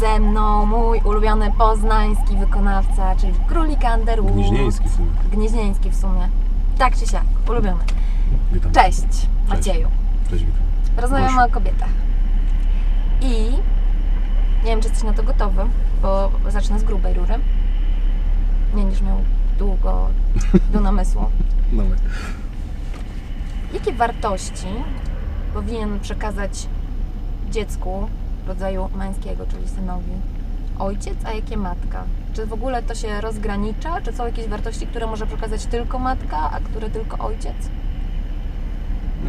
ze mną mój ulubiony poznański wykonawca, czyli Królik Underwood. Gnieźnieński w sumie. Gnieźnieński w sumie. Tak czy siak, ulubiony. Witam. Cześć, Macieju. Cześć, witam. Rozmawiamy Proszę. o kobietach. I nie wiem, czy jesteś na to gotowy, bo zacznę z grubej rury. Nie będziesz miał długo do namysłu. Dawaj. Jakie wartości powinien przekazać dziecku rodzaju męskiego, czyli synowi, ojciec, a jakie matka? Czy w ogóle to się rozgranicza? Czy są jakieś wartości, które może przekazać tylko matka, a które tylko ojciec?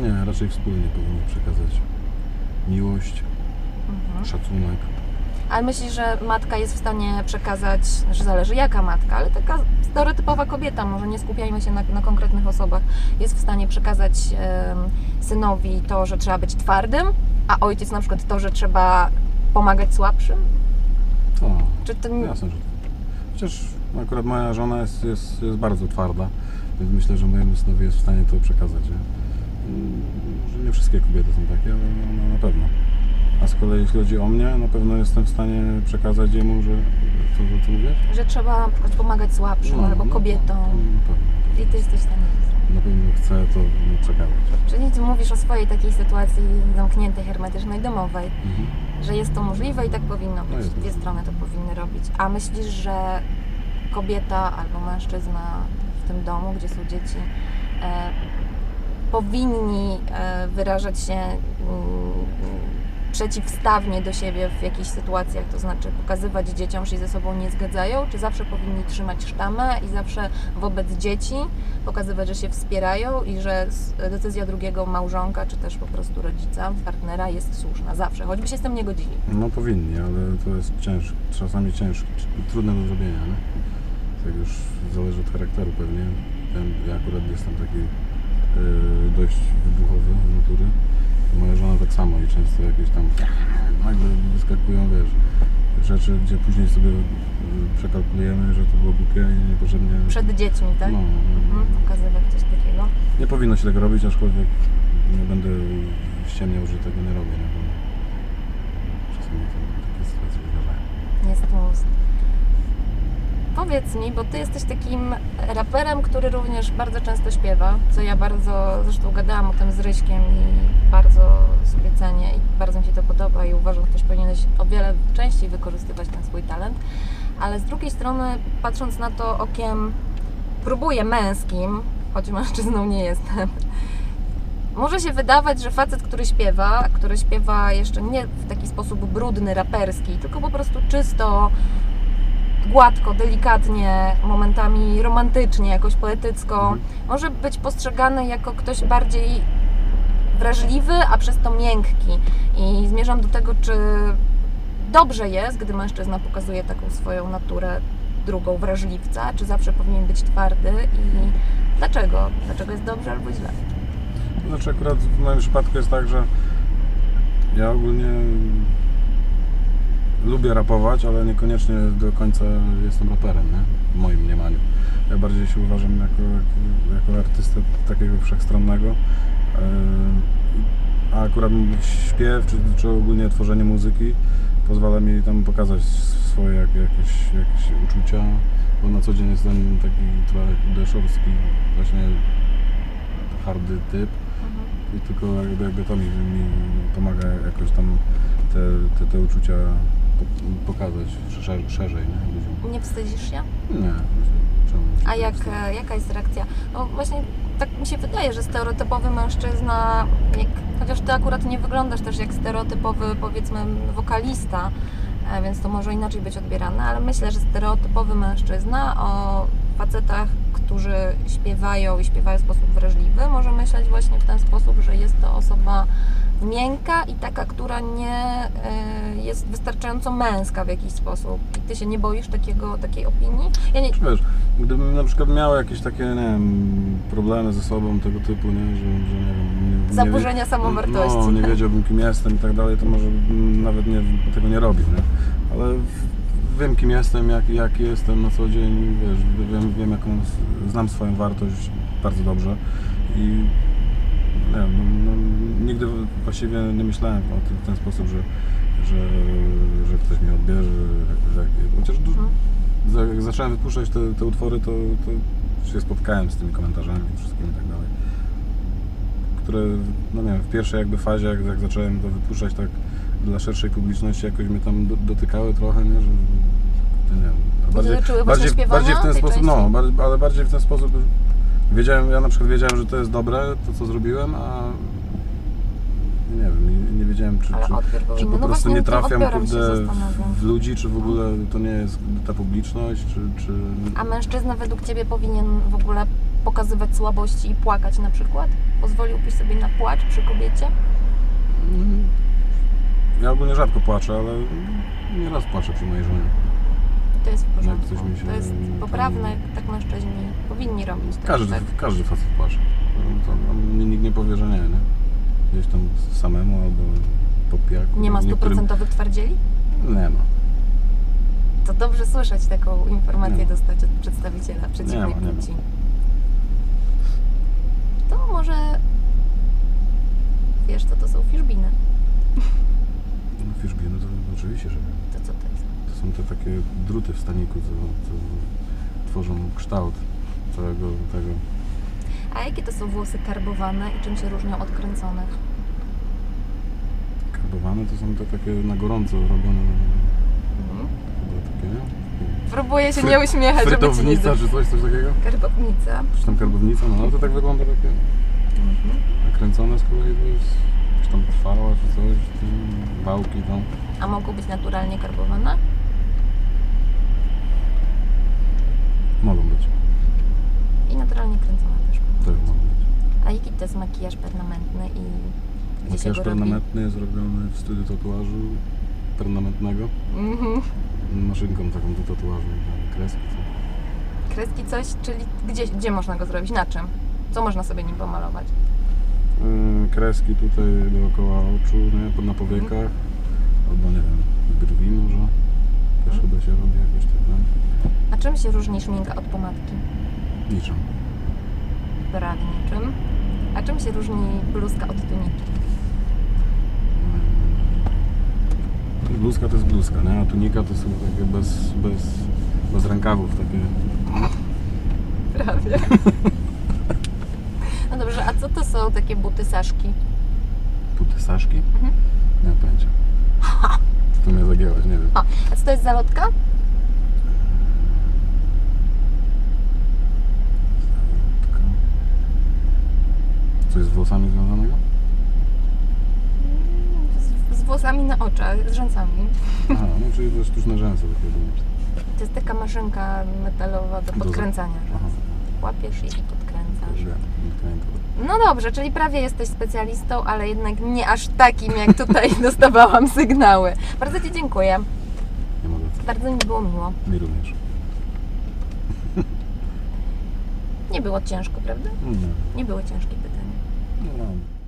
Nie, raczej wspólnie powinni przekazać miłość, Mhm. szacunek. Ale myślisz, że matka jest w stanie przekazać, że zależy jaka matka, ale taka stereotypowa kobieta, może nie skupiajmy się na, na konkretnych osobach, jest w stanie przekazać synowi to, że trzeba być twardym, a ojciec na przykład to, że trzeba pomagać słabszym? To, Czy to jasne, że tak. Chociaż akurat moja żona jest, jest, jest bardzo twarda, więc myślę, że mojemu synowi jest w stanie to przekazać. Nie? Mm, nie wszystkie kobiety są takie, ale no, no, na pewno. A z kolei jeśli chodzi o mnie, na pewno jestem w stanie przekazać jemu, że... Co, co mówisz? że trzeba pomagać słabszym albo kobietom No, pewno. i ty jesteś w stanie. Na pewno chcę to przekazać. Czyli ty mówisz o swojej takiej sytuacji zamkniętej, hermetycznej, domowej, Mhm. że jest to możliwe i tak powinno No być. jest. Dwie strony to powinny robić. A myślisz, że kobieta albo mężczyzna w tym domu, gdzie są dzieci, e, powinni e, wyrażać się mm, przeciwstawnie do siebie w jakichś sytuacjach, to znaczy pokazywać dzieciom, że się ze sobą nie zgadzają, czy zawsze powinni trzymać sztamę i zawsze wobec dzieci pokazywać, że się wspierają i że decyzja drugiego małżonka, czy też po prostu rodzica, partnera jest słuszna, zawsze, choćby się z tym nie godzili. No powinni, ale to jest ciężkie, czasami ciężkie, trudne do zrobienia, nie? Tak już zależy od charakteru pewnie. Ja akurat jestem taki yy, dość samo i często jakieś tam nagle wyskakują, wiesz, rzeczy, gdzie później sobie yy, przekalkulujemy, że to było głupie i niepotrzebnie... Przed dziećmi, tak? No, no, Mhm, pokazywać coś takiego. nie powinno się tego robić, aczkolwiek nie będę ściemniał, że tego nie robię, nie? bo czasami to, takie sytuacje zdarzają. Jest tłust. Powiedz mi, bo ty jesteś takim raperem, który również bardzo często śpiewa, co ja bardzo, zresztą gadałam o tym z Ryśkiem i bardzo sobie cenię i bardzo mi się to podoba i uważam, że ktoś powinieneś o wiele częściej wykorzystywać ten swój talent. Ale z drugiej strony, patrząc na to okiem, próbuję męskim, choć mężczyzną nie jestem, może się wydawać, że facet, który śpiewa, który śpiewa jeszcze nie w taki sposób brudny, raperski, tylko po prostu czysto, gładko, delikatnie, momentami romantycznie, jakoś poetycko, Mhm. może być postrzegany jako ktoś bardziej wrażliwy, a przez to miękki. I zmierzam do tego, czy dobrze jest, gdy mężczyzna pokazuje taką swoją naturę drugą wrażliwca, czy zawsze powinien być twardy i dlaczego? Dlaczego jest dobrze albo źle? Znaczy akurat w moim przypadku jest tak, że ja ogólnie lubię rapować, ale niekoniecznie do końca jestem raperem, nie? w moim mniemaniu. Ja bardziej się uważam jako, jako, artystę takiego wszechstronnego. Yy, A akurat śpiew, czy, czy ogólnie tworzenie muzyki pozwala mi tam pokazać swoje jak, jakieś, jakieś uczucia, bo na co dzień jestem taki trochę deszorski, właśnie hardy typ i tylko jakby, jakby to mi, mi pomaga jakoś tam te, te, te uczucia pokazać szerzej, szerzej nie? ludziom. Nie wstydzisz się? Nie, czemu się A jak, wstydzę? e, jaka jest reakcja? No właśnie tak mi się wydaje, że stereotypowy mężczyzna, jak, chociaż ty akurat nie wyglądasz też jak stereotypowy powiedzmy wokalista, e, więc to może inaczej być odbierane, ale myślę, że stereotypowy mężczyzna o facetach, którzy śpiewają i śpiewają w sposób wrażliwy, może myśleć właśnie w ten sposób, że jest to osoba miękka i taka, która nie e, jest wystarczająco męska w jakiś sposób. I ty się nie boisz takiego, takiej opinii? Ja nie, Wiesz, gdybym na przykład miał jakieś takie, nie wiem, problemy ze sobą tego typu, nie, że, że nie wiem... Nie, nie Zaburzenia wie- samowartości. No, nie wiedziałbym kim jestem i tak dalej, to może nawet nie, tego nie robił, nie? Ale w- wiem kim jestem, jak, jak jestem na co dzień, wiesz, wiem, wiem jaką, znam swoją wartość bardzo dobrze i nie no, no, nigdy właściwie nie myślałem o tym w ten sposób, że, że, że ktoś mnie odbierze. Że, chociaż du- Mhm. jak zacząłem wypuszczać te, te utwory, to, to się spotkałem z tymi komentarzami i wszystkim i tak dalej. Które, no nie wiem, w pierwszej jakby fazie, jak, jak zacząłem to wypuszczać tak dla szerszej publiczności, jakoś mnie tam do, dotykały trochę, nie? Że, nie wiem, a zaczęły właśnie bardziej, śpiewania bardziej w ten tej sposób, części? no, bar- ale bardziej w ten sposób wiedziałem, ja na przykład wiedziałem, że to jest dobre, to co zrobiłem, a nie wiem, nie, nie wiedziałem, czy, Ale czy, odbiór był czy inny. po No prostu właśnie nie tym trafiam odbiorem się kurde, zastanawiam. w ludzi, czy w ogóle to nie jest ta publiczność, czy... czy... A mężczyzna według Ciebie powinien w ogóle pokazywać słabości i płakać na przykład? Pozwoliłbyś sobie na płacz przy kobiecie? Mm, Ja ogólnie rzadko płaczę, ale nieraz płaczę przy mojej żonie. To jest w porządku. się To jest poprawne, tak mężczyźni powinni robić. Każdy, tak? każdy facet płacze. No, To, mi nikt nie powie, że nie, nie? Gdzieś tam samemu albo po pijaku. Nie ma Niektórym- stuprocentowych twardzieli? Nie ma. To dobrze słyszeć taką informację ma. dostać od przedstawiciela przeciwnej Nie ma, nie ma. płci. To może wiesz, co to są fiszbiny. No fiszbiny to oczywiście, że. To co to jest? To są te takie druty w staniku, co, co tworzą kształt całego tego. A jakie to są włosy karbowane i czym się różnią od kręconych? Karbowane to są te takie na gorąco robione. Mhm. Chyba takie, nie? Próbuję się Fry- nie uśmiechać, żeby ci nie czy coś, coś takiego? Karbownica. Czy tam karbownica? No, no to tak wygląda takie Mhm. nakręcone z kolei to jest czy tam trwała czy coś, wałki tam. A mogą być naturalnie karbowane? Mogą być. I naturalnie kręcone też. Też mogą być. A jaki to jest makijaż permanentny i gdzie się Makijaż go robi? permanentny jest robiony w studiu tatuażu permanentnego. Mhm. Maszynką taką do tatuażu, tam kreski. Co. Kreski coś, czyli gdzie, gdzie można go zrobić? Na czym? Co można sobie nim pomalować? Yy, kreski tutaj dookoła oczu, nie? Na powiekach. Albo nie wiem, brwi może. Też Mhm. chyba się robi jakoś tak, no. A czym się różni szminka od pomadki? Niczym. Prawie niczym. A czym się różni bluzka od tuniki? Yy, Bluzka to jest bluzka, nie? A tunika to są takie bez, bez, bez rękawów, takie Prawie. No dobrze, a co to są takie buty saszki? buty saszki? Mhm. Nie mam pojęcia. To mnie zagięłaś, nie wiem. O, a co to jest zalotka? Tylko... Coś z włosami związanego? włosami na oczach, z rzęsami. A, no czyli to jest sztuczne rzęsy takie To jest taka maszynka metalowa do podkręcania rzęs. Łapiesz i podkręcasz. No dobrze, czyli prawie jesteś specjalistą, ale jednak nie aż takim, jak tutaj dostawałam sygnały. Bardzo Ci dziękuję. Nie mogę. Bardzo mi było miło. Mi również. Nie było ciężko, prawda? Nie. Nie było ciężkie pytanie. No.